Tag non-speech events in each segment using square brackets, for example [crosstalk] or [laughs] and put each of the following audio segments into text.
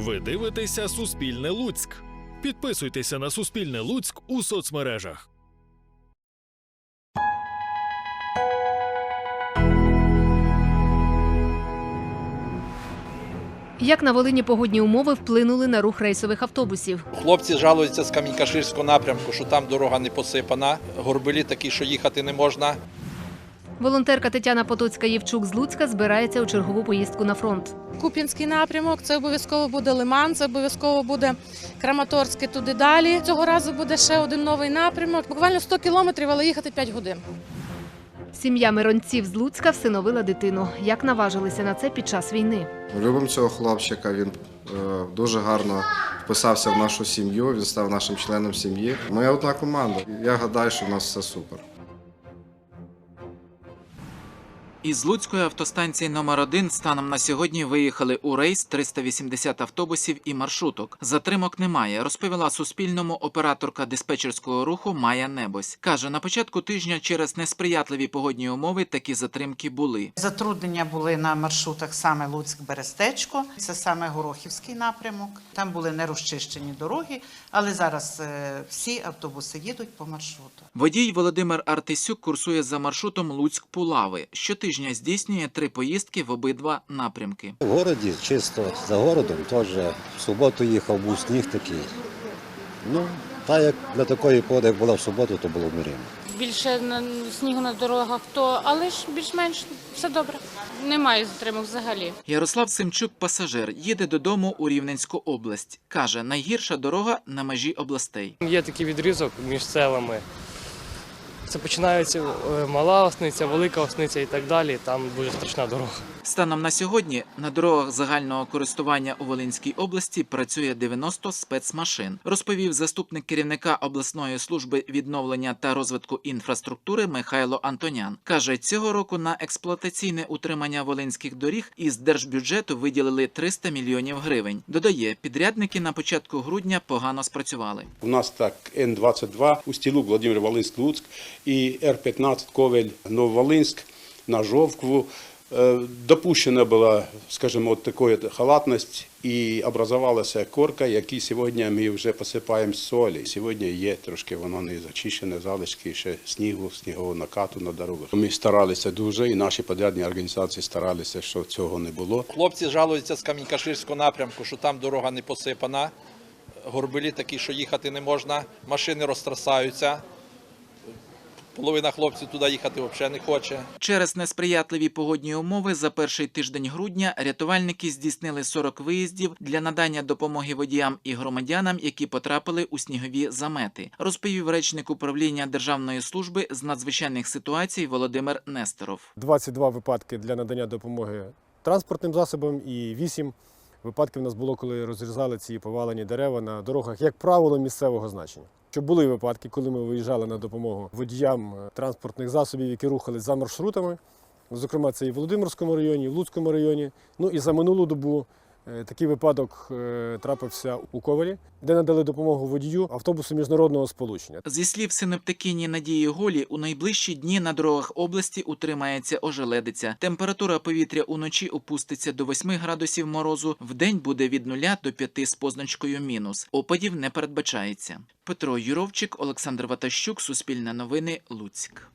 Ви дивитеся Суспільне Луцьк. Підписуйтеся на Суспільне Луцьк у соцмережах. Як на Волині погодні умови вплинули на рух рейсових автобусів? Хлопці жалуються з Камінькаширського напрямку, що там дорога не посипана. Горбелі такі, що їхати не можна. Волонтерка Тетяна Потоцька Євчук з Луцька збирається у чергову поїздку на фронт. Куп'янський напрямок, це обов'язково буде Лиман, це обов'язково буде Краматорське туди далі. Цього разу буде ще один новий напрямок. Буквально 100 кілометрів, але їхати 5 годин. Сім'я миронців з Луцька всиновила дитину. Як наважилися на це під час війни? Любимо цього хлопчика. Він е, дуже гарно вписався в нашу сім'ю. Він став нашим членом сім'ї. Ми одна команда. Я гадаю, що в нас все супер. Із Луцької автостанції номер 1 станом на сьогодні виїхали у рейс 380 автобусів і маршруток. Затримок немає, розповіла Суспільному операторка диспетчерського руху Майя Небось. Каже, на початку тижня через несприятливі погодні умови такі затримки були. Затруднення були на маршрутах саме Луцьк-Берестечко, це саме Горохівський напрямок. Там були не розчищені дороги, але зараз е, всі автобуси їдуть по маршруту. Водій Володимир Артисюк курсує за маршрутом Луцьк-Пулави. Щотижня здійснює три поїздки в обидва напрямки. В городі чисто за городом теж в суботу їхав, був сніг такий. Ну, та як для такої погоди, як була в суботу, то було мирно. більше на снігу на дорогах, то але ж більш-менш все добре. Немає затримок взагалі. Ярослав Семчук, пасажир, їде додому у Рівненську область. Каже, найгірша дорога на межі областей. Є такий відрізок між селами. Це починається е, мала осниця, велика осниця і так далі. Там дуже страшна дорога. Станом на сьогодні на дорогах загального користування у Волинській області працює 90 спецмашин, розповів заступник керівника обласної служби відновлення та розвитку інфраструктури Михайло Антонян. Каже, цього року на експлуатаційне утримання волинських доріг із держбюджету виділили 300 мільйонів гривень. Додає, підрядники на початку грудня погано спрацювали. У нас так Н-22, Устілук, Владимир Волинськ, Луцьк і Р-15 Ковель, Нововолинськ на Жовкву. Е, Допущена була, скажімо, от така халатність і образувалася корка, які сьогодні ми вже посипаємо солі. Сьогодні є трошки воно не зачищене, залишки ще снігу, снігового накату на дорогах. Ми старалися дуже, і наші подрядні організації старалися, щоб цього не було. Хлопці жалуються з Камінькаширського напрямку, що там дорога не посипана. Горбелі такі, що їхати не можна. Машини розтрасаються. Половина хлопців туди їхати взагалі не хоче. Через несприятливі погодні умови за перший тиждень грудня рятувальники здійснили 40 виїздів для надання допомоги водіям і громадянам, які потрапили у снігові замети, розповів речник управління Державної служби з надзвичайних ситуацій Володимир Несторов. 22 випадки для надання допомоги транспортним засобам і 8 випадків у нас було, коли розрізали ці повалені дерева на дорогах, як правило, місцевого значення. Що були випадки, коли ми виїжджали на допомогу водіям е, транспортних засобів, які рухались за маршрутами. Зокрема, це і в Володимирському районі, і в Луцькому районі. Ну і за минулу добу такий випадок е, трапився у Ковалі, де надали допомогу водію автобусу міжнародного сполучення. Зі слів синоптикині Надії Голі, у найближчі дні на дорогах області утримається ожеледиця. Температура повітря уночі опуститься до 8 градусів морозу, вдень буде від 0 до 5 з позначкою мінус. Опадів не передбачається. Петро Юровчик, Олександр Ватащук, Суспільне новини, Луцьк.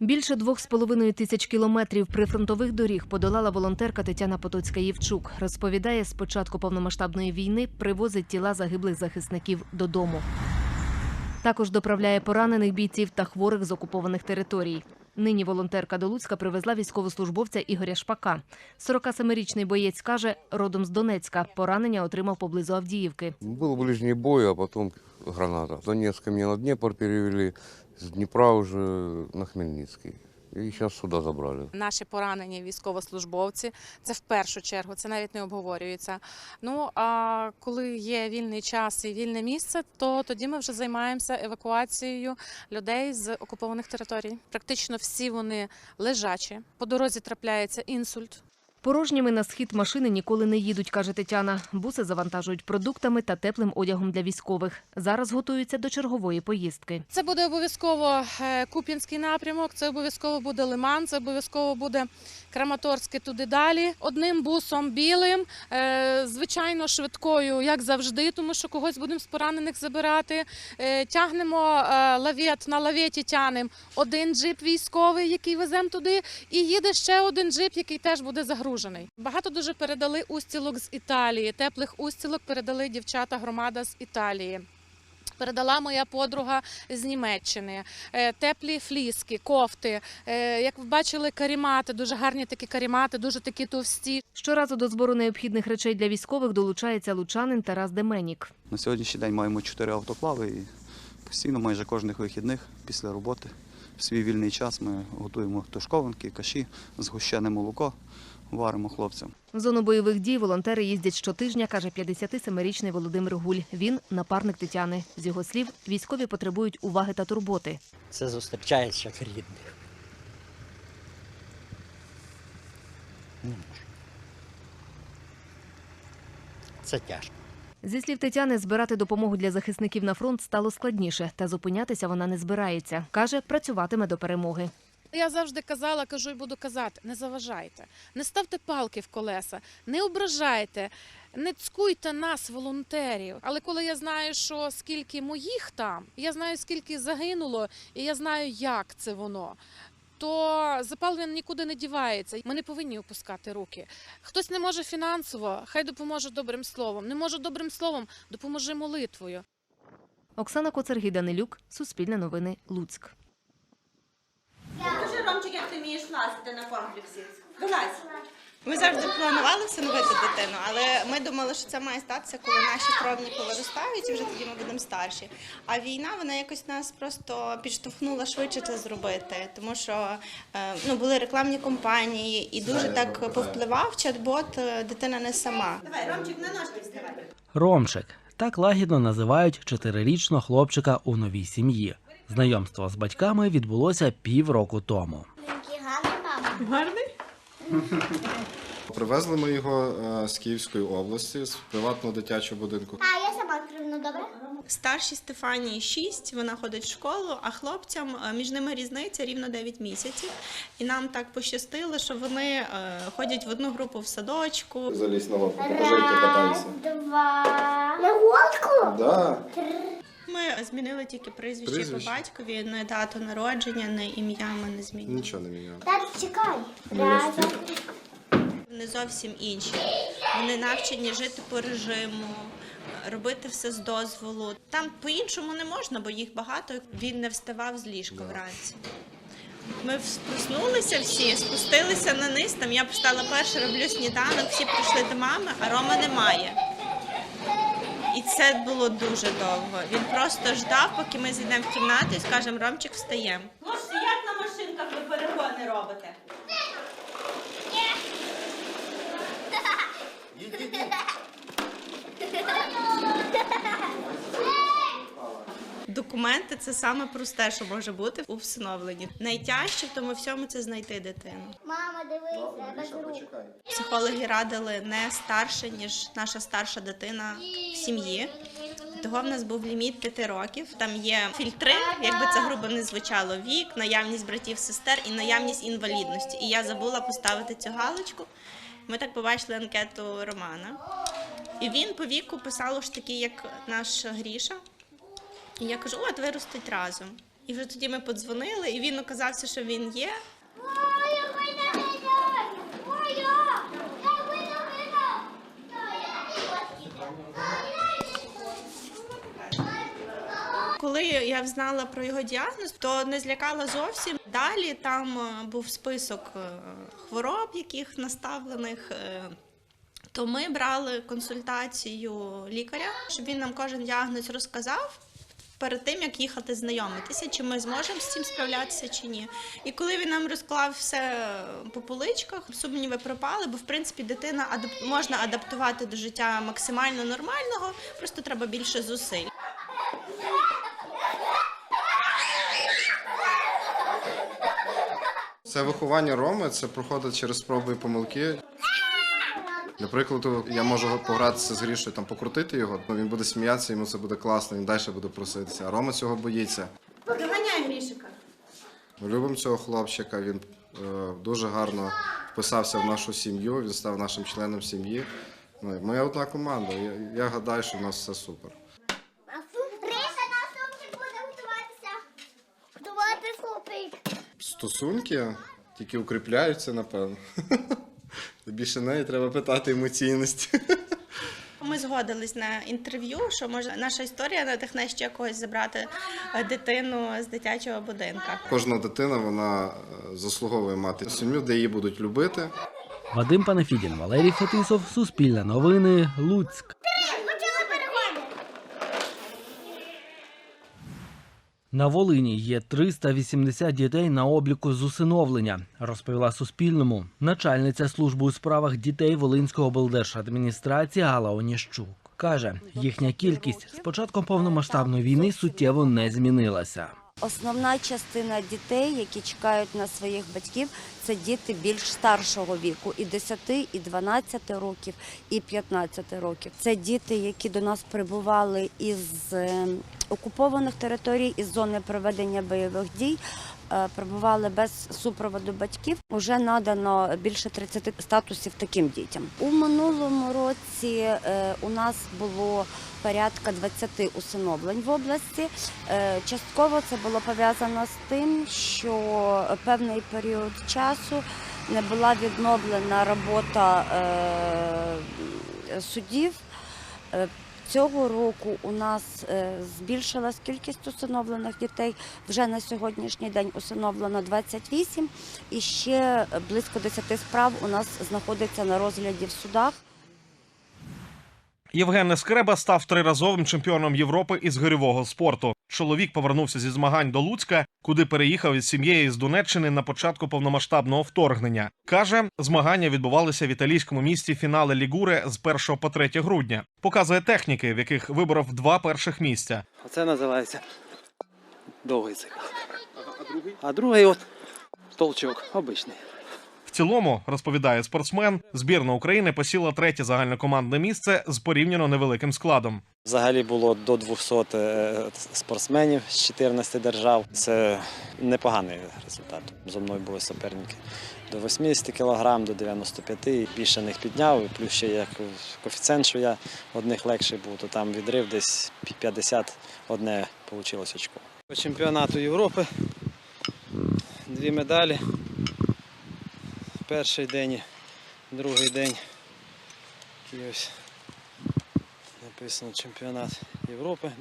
Більше двох з половиною тисяч кілометрів прифронтових доріг подолала волонтерка Тетяна Потоцька Євчук. Розповідає, з початку повномасштабної війни привозить тіла загиблих захисників додому. Також доправляє поранених бійців та хворих з окупованих територій. Нині волонтерка до Луцька привезла військовослужбовця Ігоря Шпака. 47-річний боєць каже, родом з Донецька. Поранення отримав поблизу Авдіївки. Был ближний бой, а потом граната. С Донецка меня на Днепр перевели, с Днепра уже на Хмельницкий. И сейчас сюда забрали. Наші поранені військовослужбовці це в першу чергу, це навіть не обговорюється. Ну а коли є вільний час і вільне місце, то тоді ми вже займаємося евакуацією людей з окупованих територій. Практично всі вони лежачі. По дорозі трапляється інсульт. Порожніми на схід машини ніколи не їдуть, каже Тетяна. Буси завантажують продуктами та теплим одягом для військових. Зараз готуються до чергової поїздки. Це буде обов'язково е, Куп'янський напрямок, це обов'язково буде Лиман, це обов'язково буде Краматорське туди далі. Одним бусом білим, е, звичайно, швидкою, як завжди, тому що когось будемо з поранених забирати. Е, Тягнемо лавет, на лаветі тягнемо один джип військовий, який веземо туди, і їде ще один джип, який теж буде загружений. Багато дуже передали устілок з Італії. Теплих устілок передали дівчата громада з Італії. Передала моя подруга з Німеччини, Е, теплі фліски, кофти. Е, Як ви бачили, карімати, дуже гарні такі карімати, дуже такі товсті. Щоразу до збору необхідних речей для військових долучається лучанин Тарас Деменік. На сьогоднішній день маємо чотири автоклави і постійно, майже кожних вихідних після роботи, в свій вільний час ми готуємо тушковинки, каші, згущене молоко, варимо хлопцям. В зону бойових дій волонтери їздять щотижня, каже 57-річний Володимир Гуль. Він напарник Тетяни. З його слів, військові потребують уваги та турботи. Це зустрічається як рідних. Це тяжко. Зі слів Тетяни, збирати допомогу для захисників на фронт стало складніше, та зупинятися вона не збирається. Каже, працюватиме до перемоги. Я завжди казала, кажу і буду казати: не заважайте, не ставте палки в колеса, не ображайте, не цькуйте нас, волонтерів. Але коли я знаю, що скільки моїх там, я знаю, скільки загинуло, і я знаю, як це воно. То запал він нікуди не дівається. Ми не повинні опускати руки. Хтось не може фінансово, хай допоможе добрим словом. Не може добрим словом, допоможи молитвою. Оксана Коцергій Данилюк, Суспільне новини, Луцьк. Покажи, Ромчик, як ти вмієш лазити на комплексі. Вилазь. Ми завжди планували всиновити дитину, але ми думали, що це має статися, коли наші кровні повиростають, і вже тоді ми будемо старші. А війна вона якось нас просто підштовхнула швидше це зробити, тому що е, ну були рекламні кампанії, і дуже так повпливав чат-бот е, дитина не сама. Давай, Ромчик, на ножки вставай. Ромчик так лагідно називають чотирирічного хлопчика у новій сім'ї. Знайомство з батьками відбулося півроку тому. Гарний? Привезли ми його е, з Київської області, з приватного дитячого будинку. А, я сама кривну, добре? Старшій Стефанії 6, вона ходить в школу, а хлопцям е, між ними різниця рівно 9 місяців. І нам так пощастило, що вони е, ходять в одну групу в садочку. Залізь на лодку, покажи, як ти катаєшся. Два. На гонку? Да. Ми змінили тільки прізвище, Прізвище? по батькові, не дату народження, не ім'я ми не змінили. Нічого не міняв. Так, чекай. Вони зовсім інші. Вони навчені жити по режиму, робити все з дозволу. Там по-іншому не можна, бо їх багато. Він не вставав з ліжка вранці. Ми проснулися всі, спустилися на низ. Там я встала перша, роблю сніданок, всі прийшли до мами, а Рома немає. І це було дуже довго. Він просто ждав, поки ми зійдемо в кімнату і скажемо, Ромчик, встаємо. Хлопці, як на машинках ви перегони робите? Документи це саме просте, що може бути у всиновленні. Найтяжче в тому всьому це знайти дитину. Мама, дивись, без рук. Психологи радили не старше, ніж наша старша дитина в сім'ї. Того в нас був ліміт 5 років. Там є фільтри, якби це грубо не звучало, вік, наявність братів, сестер і наявність інвалідності. І я забула поставити цю галочку. Ми так побачили анкету Романа. І він по віку писав ж такий, як наш Гріша. І я кажу, от виростуть разом. І вже тоді ми подзвонили, і він оказався, що він є. Коли я взнала про його діагноз, то не злякала зовсім. Далі там е, був список е, хвороб, яких наставлених. е, То ми брали консультацію лікаря, щоб він нам кожен діагноз розказав. Перед тим як їхати знайомитися, чи ми зможемо з цим справлятися чи ні. І коли він нам розклав все по поличках, сумніви пропали, бо в принципі дитина можна адаптувати до життя максимально нормального, просто треба більше зусиль. Це виховання Роми, це проходить через спроби і помилки. Для прикладу, я можу погратися з Грішою, там покрутити його, ну, він буде сміятися, йому це буде класно, він далі буде проситися. А Рома цього боїться. Доганяй Грішика. Ми любимо цього хлопчика, він е, дуже гарно вписався в нашу сім'ю, він став нашим членом сім'ї. Ну, ми одна команда. Я, я гадаю, що в нас все супер. Гриша на сумчик буде готуватися. Готувати супик. Стосунки тільки укріпляються, напевно. [laughs] Більше неї треба питати емоційності. Ми згодились на інтерв'ю, що може наша історія надихне ще когось забрати е, дитину з дитячого будинка. Кожна дитина вона е, заслуговує мати сім'ю, де її будуть любити. Вадим Панафідін, Валерій Фетисов, Суспільне новини, Луцьк. Почали перегони. На Волині є 380 дітей на обліку з усиновлення, розповіла Суспільному начальниця служби у справах дітей Волинського облдержадміністрації Алла Оніщук. Каже, їхня кількість з початком повномасштабної війни суттєво не змінилася. Основна частина дітей, які чекають на своїх батьків, це діти більш старшого віку, і 10, і 12 років, і 15 років. Це діти, які до нас прибували із е, окупованих територій, із зони проведення бойових дій. Е, Прибували без супроводу батьків. Уже надано більше 30 статусів таким дітям. У минулому році е, у нас було порядка 20 усиновлень в області. Е, Частково це було пов'язано з тим, що певний період часу не була відновлена робота судів. Цього року у нас е, збільшилась кількість усиновлених дітей. Вже на сьогоднішній день усиновлено 28 і ще близько 10 справ у нас знаходиться на розгляді в судах. Євген Нескреба став триразовим чемпіоном Європи із гирьового спорту. Чоловік повернувся зі змагань до Луцька, куди переїхав із сім'єю з Донеччини на початку повномасштабного вторгнення. Каже, змагання відбувалися в італійському місті фінали Лігуре з 1 по 3 грудня. Показує техніки, в яких виборов два перших місця. Оце називається довгий цикл. А другий от толчок обичний. Цілому, розповідає спортсмен, збірна України посіла третє загальнокомандне місце з порівняно невеликим складом. Взагалі було до 200 е, спортсменів з 14 держав. Це непоганий результат. Зо мною були суперники до 80 кг, до 95 і більше них підняв. Плюс ще як коефіцієнт, що я одних легший був, то там відрив десь 50 одне вийшло очко. Чемпіонату Європи дві медалі. Перший день, і другий день. Такий ось написано чемпіонат Європи.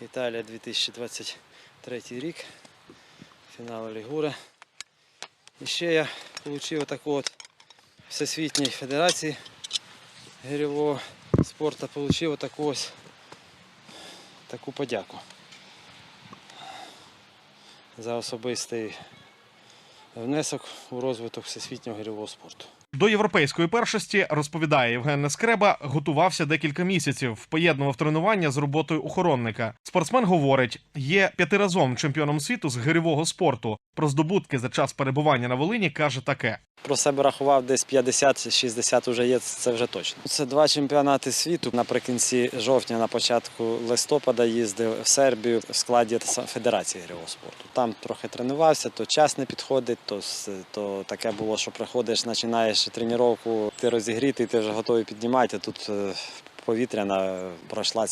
Італія 2023 рік. Фінал Лігура. І ще я отримав таку от Всесвітній Федерації гирьового спорту отримав таку ось таку подяку за особистий внесок у розвиток всесвітнього гирьового спорту. До європейської першості розповідає Євген Нескреба, готувався декілька місяців, поєднував тренування з роботою охоронника. Спортсмен говорить, є п'ятиразовим чемпіоном світу з гирьового спорту. Про здобутки за час перебування на Волині каже таке. Про себе рахував десь 50-60 вже є, це вже точно. Це два чемпіонати світу. Наприкінці жовтня, на початку листопада їздив в Сербію в складі Федерації гирьового спорту. Там трохи тренувався, то час не підходить, то, то таке було, що приходиш, починаєш тренування, ти розігрітий, ти вже готовий піднімати, а тут е, повітряна, пройшла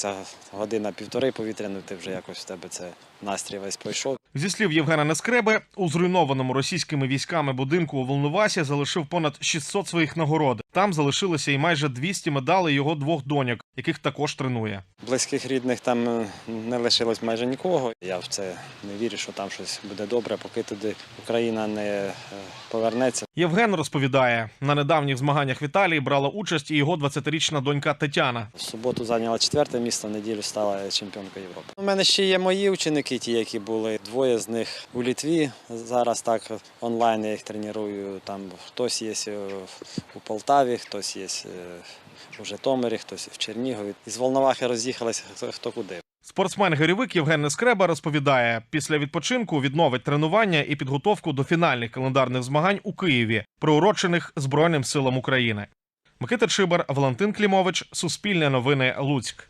година-півтори повітряної, ти вже якось в тебе це настрій весь пройшов. Зі слів Євгена Нескреби, у зруйнованому російськими військами будинку у Волновасі залишив понад 600 своїх нагород. Там залишилося і майже 200 медалей його двох доньок, яких також тренує. Близьких рідних там е, не лишилось майже нікого. Я в це не вірю, що там щось буде добре, поки туди Україна не е, повернеться. Євген розповідає, на недавніх змаганнях в Італії брала участь і його 20-річна донька Тетяна. В суботу зайняла четверте місце, в неділю стала чемпіонкою Європи. У мене ще є мої ученики, ті, які були. Двоє з них у Літві. Зараз так онлайн я їх треную. Там хтось є е, у Полтаві, хтось є е, у Житомирі, хтось в Чернігові. Із Волновахи роз'їхалися хто- куди. Спортсмен-гирьовик Євген Нескреба розповідає, після відпочинку відновить тренування і підготовку до фінальних календарних змагань у Києві, приурочених Збройним силам України. Микита Чибар, Валентин Клімович, Суспільне новини, Луцьк.